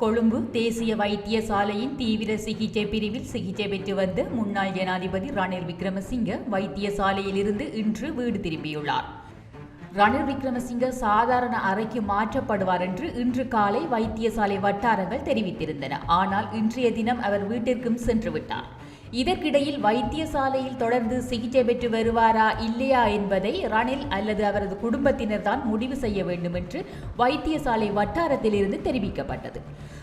கொழும்பு தேசிய வைத்தியசாலையின் தீவிர சிகிச்சை பிரிவில் சிகிச்சை பெற்று வந்த முன்னாள் ஜனாதிபதி ரணில் விக்ரமசிங்க வைத்தியசாலையிலிருந்து இன்று வீடு திரும்பியுள்ளார். ரணில் விக்ரமசிங்க சாதாரண அறைக்கு மாற்றப்படுவார் என்று இன்று காலை வைத்தியசாலை வட்டாரங்கள் தெரிவித்திருந்தன. ஆனால் இன்றைய தினம் அவர் வீட்டிற்கும் சென்று விட்டார். இதற்கிடையில் வைத்தியசாலையில் தொடர்ந்து சிகிச்சை பெற்று வருவாரா இல்லையா என்பதை ரணில் அல்லது அவரது குடும்பத்தினர் தான் முடிவு செய்ய வேண்டும் என்று வைத்தியசாலை வட்டாரத்திலிருந்து தெரிவிக்கப்பட்டது.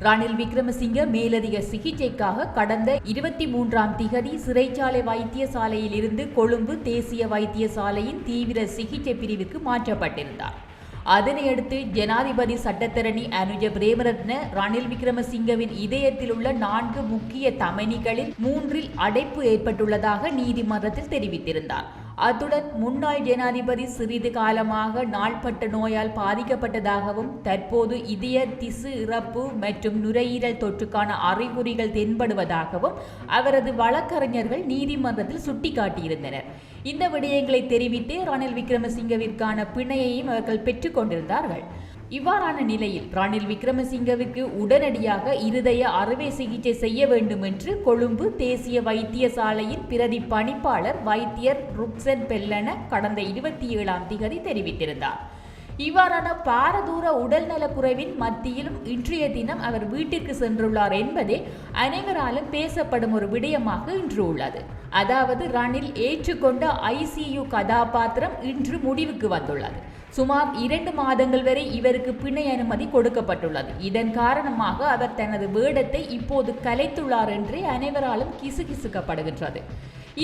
ரணில் விக்ரமசிங்க மேலதிக சிகிச்சைக்காக கடந்த இருபத்தி மூன்றாம் திகதி சிறைச்சாலை வைத்தியசாலையிலிருந்து கொழும்பு தேசிய வைத்தியசாலையின் தீவிர சிகிச்சை பிரிவுக்கு மாற்றப்பட்டிருந்தார். அதனையடுத்து ஜனாதிபதி சட்டத்தரணி அனுஜ பிரேமரத்ன ரணில் விக்ரமசிங்கவின் இதயத்தில் உள்ள நான்கு முக்கிய தமனிகளில் மூன்றில் அடைப்பு ஏற்பட்டுள்ளதாக நீதிமன்றத்தில் தெரிவித்திருந்தார். அத்துடன் முன்னாள் ஜனாதிபதி சிறிது காலமாக நாள்பட்ட நோயால் பாதிக்கப்பட்டதாகவும் தற்போது இதய திசு இறப்பு மற்றும் நுரையீரல் தொற்றுக்கான அறிகுறிகள் தென்படுவதாகவும் அவரது வழக்கறிஞர்கள் நீதிமன்றத்தில் சுட்டிக்காட்டியிருந்தனர். இந்த விடயங்களை தெரிவித்து ரணில் விக்ரமசிங்கவிற்கான பிணையையும் அவர்கள் பெற்றுக்கொண்டிருந்தார்கள் இவ்வாறான நிலையில் ரணில் விக்ரமசிங்கவிற்கு உடனடியாக இருதய அறுவை சிகிச்சை செய்ய வேண்டும் என்று கொழும்பு தேசிய வைத்தியசாலையின் பிரதி பணிப்பாளர் வைத்தியர் ருக்சன் பெல்லன கடந்த இருபத்தி ஏழாம் திகதி தெரிவித்திருந்தார். இவ்வாறான பாரதூர உடல்நலக்குறைவின் மத்தியிலும் இன்றைய தினம் அவர் வீட்டிற்கு சென்றுள்ளார் என்பதே அனைவராலும் பேசப்படும் ஒரு விடயமாக இன்று உள்ளது. அதாவது ரணில் ஏற்றுக்கொண்ட ஐசியு கதாபாத்திரம் இன்று முடிவுக்கு வந்துள்ளது. சுமார் இரண்டு மாதங்கள் வரை இவருக்கு பிணை அனுமதி கொடுக்கப்பட்டுள்ளது. இதன் காரணமாக அவர் தனது வேடத்தை இப்போது கலைத்துள்ளார் என்றே அனைவராலும் கிசுகிசுக்கப்படுகின்றது.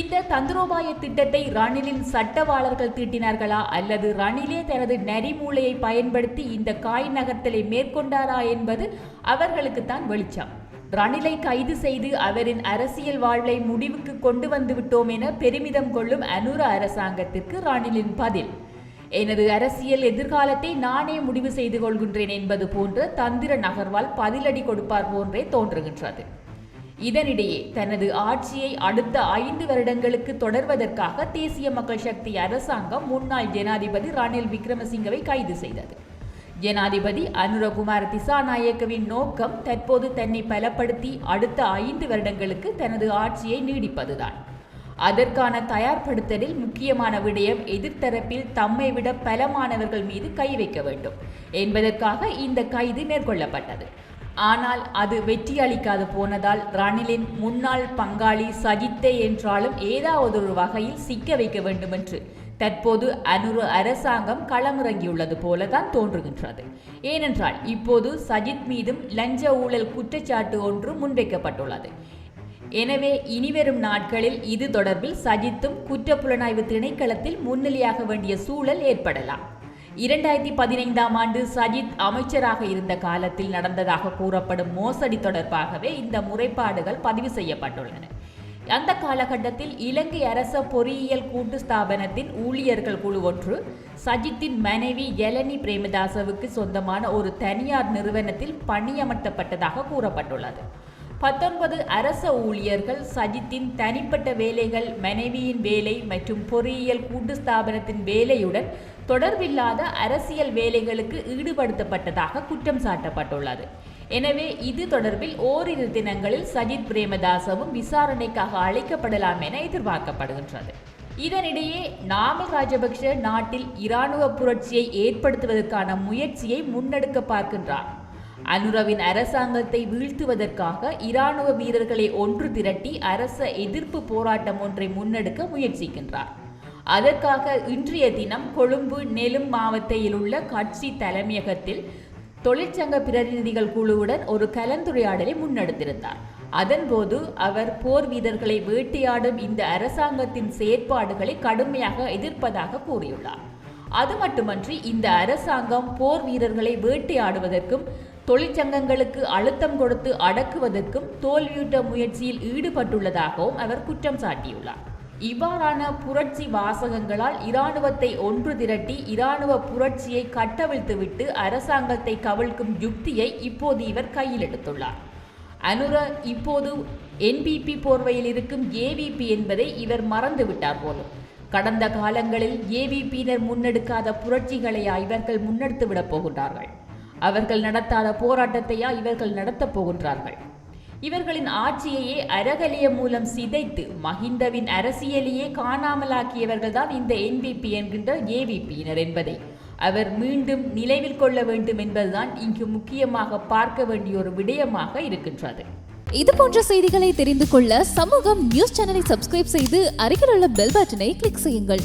இந்த தந்திரோபாய திட்டத்தை ரணிலின் சட்டவாளர்கள் தீட்டினார்களா? அல்லது ரணிலே தனது நரிமூளையை பயன்படுத்தி இந்த காய் நகர்த்தலை மேற்கொண்டாரா என்பது அவர்களுக்குத்தான் வெளிச்சம். ரணிலை கைது செய்து அவரின் அரசியல் வாழ்வை முடிவுக்கு கொண்டு வந்து விட்டோம் என பெருமிதம் கொள்ளும் அனுர அரசாங்கத்திற்கு ரணிலின் பதில். எனது அரசியல் எதிர்காலத்தை நானே முடிவு செய்து கொள்கின்றேன் என்பது போன்ற தந்திர நகர்வால் பதிலடி கொடுப்பார் போன்றே தோன்றுகின்றது. இதனிடையே தனது ஆட்சியை அடுத்த ஐந்து வருடங்களுக்கு தொடர்வதற்காக தேசிய மக்கள் சக்தி அரசாங்கம் முன்னாள் ஜனாதிபதி ரணில் விக்ரமசிங்கவை கைது செய்தது. ஜனாதிபதி அனுரகுமார் திசாநாயக்கவின் நோக்கம் தற்போது தன்னை பலப்படுத்தி அடுத்த ஐந்து வருடங்களுக்கு தனது ஆட்சியை நீடிப்பதுதான். அதற்கான தயார்படுத்தலில் முக்கியமான விடயம் எதிர்த்தரப்பில் தம்மை விட பலமானவர்கள் மீது கை வைக்க வேண்டும் என்பதற்காக இந்த கைது மேற்கொள்ளப்பட்டது. ஆனால் அது வெற்றியளிக்காது போனதால் ரணிலின் முன்னாள் பங்காளி சஜித்தை என்றாலும் ஏதாவது ஒரு வகையில் சிக்க வைக்க வேண்டுமென்று தற்போது அனுரு அரசாங்கம் களமிறங்கியுள்ளது போலதான் தோன்றுகின்றது. ஏனென்றால் இப்போது சஜித் மீதும் லஞ்ச ஊழல் குற்றச்சாட்டு ஒன்று முன்வைக்கப்பட்டுள்ளது. எனவே இனிவரும் நாட்களில் இது தொடர்பில் சஜித்தும் குற்றப்புலனாய்வு திணைக்களத்தில் முன்னிலையாக வேண்டிய சூழல் ஏற்படலாம். இரண்டாயிரத்தி பதினைந்தாம் ஆண்டு சஜித் அமைச்சராக இருந்த காலத்தில் நடந்ததாக கூறப்படும் மோசடி தொடர்பாகவே இந்த முறைப்பாடுகள் பதிவு செய்யப்பட்டுள்ளன. அந்த காலகட்டத்தில் இலங்கை அரச பொறியியல் கூட்டு ஸ்தாபனத்தின் ஊழியர்கள் குழு ஒன்று சஜித்தின் மனைவி எலனி பிரேமதாசவுக்கு சொந்தமான ஒரு தனியார் நிறுவனத்தில் பணியமர்த்தப்பட்டதாக கூறப்பட்டுள்ளது. பத்தொன்பது அரச ஊழியர்கள் சஜித்தின் தனிப்பட்ட வேலைகள் மனைவியின் வேலை மற்றும் பொறியியல் கூட்டு ஸ்தாபனத்தின் வேலையுடன் தொடர்பில்லாத அரசியல் வேலைகளுக்கு ஈடுபடுத்தப்பட்டதாக குற்றம் சாட்டப்பட்டுள்ளது. எனவே இது தொடர்பில் ஓரிரு தினங்களில் சஜித் பிரேமதாசவும் விசாரணைக்காக அழைக்கப்படலாம் என எதிர்பார்க்கப்படுகின்றது. இதனிடையே நாமல் ராஜபக்ஷ நாட்டில் இராணுவ புரட்சியை ஏற்படுத்துவதற்கான முயற்சியை முன்னெடுக்க பார்க்கின்றார். அனுரவின் அரசாங்கத்தை வீழ்த்துவதற்காக இராணுவ வீரர்களை ஒன்று திரட்டி அரச எதிர்ப்பு போராட்டம் ஒன்றை முன்னெடுக்க முயற்சிக்கின்றார். அதற்காக இன்றைய தினம் கொழும்பு நெலும் மாவட்டத்தில் உள்ள கட்சி தலைமையகத்தில் தொழிற்சங்க பிரதிநிதிகள் குழுவுடன் ஒரு கலந்துரையாடலை முன்னெடுத்திருந்தார். அதன்போது அவர் போர் வீரர்களை வேட்டையாடும் இந்த அரசாங்கத்தின் செயற்பாடுகளை கடுமையாக எதிர்ப்பதாக கூறியுள்ளார். அது மட்டுமன்றி இந்த அரசாங்கம் போர் வீரர்களை வேட்டையாடுவதற்கும் தொழிற்சங்கங்களுக்கு அழுத்தம் கொடுத்து அடக்குவதற்கும் தோல்வியுற்ற முயற்சியில் ஈடுபட்டுள்ளதாகவும் அவர் குற்றம் சாட்டியுள்ளார். இவ்வாறான புரட்சி வாசகங்களால் இராணுவத்தை ஒன்று திரட்டி இராணுவ புரட்சியை கட்டவிழ்த்துவிட்டு அரசாங்கத்தை கவிழ்க்கும் யுக்தியை இப்போது இவர் கையில் எடுத்துள்ளார். அனுர இப்போது என்பிபி போர்வையில் இருக்கும் ஏவிபி என்பதை இவர் மறந்துவிட்டார் போலும். கடந்த காலங்களில் ஏவிபியினர் முன்னெடுக்காத புரட்சிகளையா இவர்கள் முன்னெடுத்து விடப் போகின்றார்கள்? அவர்கள் நடத்தாத போராட்டத்தையா இவர்கள் நடத்தப் போகின்றார்கள். இவர்களின் ஆட்சியையே அறகலிய மூலம் சிதைத்து மஹிந்தவின் அரசியலையே காணாமலாக்கியவர்கள் தான் இந்த என்பிபி என்கின்ற ஏவிபியினர் என்பதை அவர் மீண்டும் நினைவில் கொள்ள வேண்டும் என்பதுதான் இங்கு முக்கியமாக பார்க்க வேண்டிய ஒரு விடயமாக இருக்கின்றது. இது போன்ற செய்திகளை தெரிந்து கொள்ள சமூகம் நியூஸ் சேனலை சப்ஸ்கிரைப் செய்து அருகில் உள்ள பெல் பட்டனை கிளிக் செய்யுங்கள்.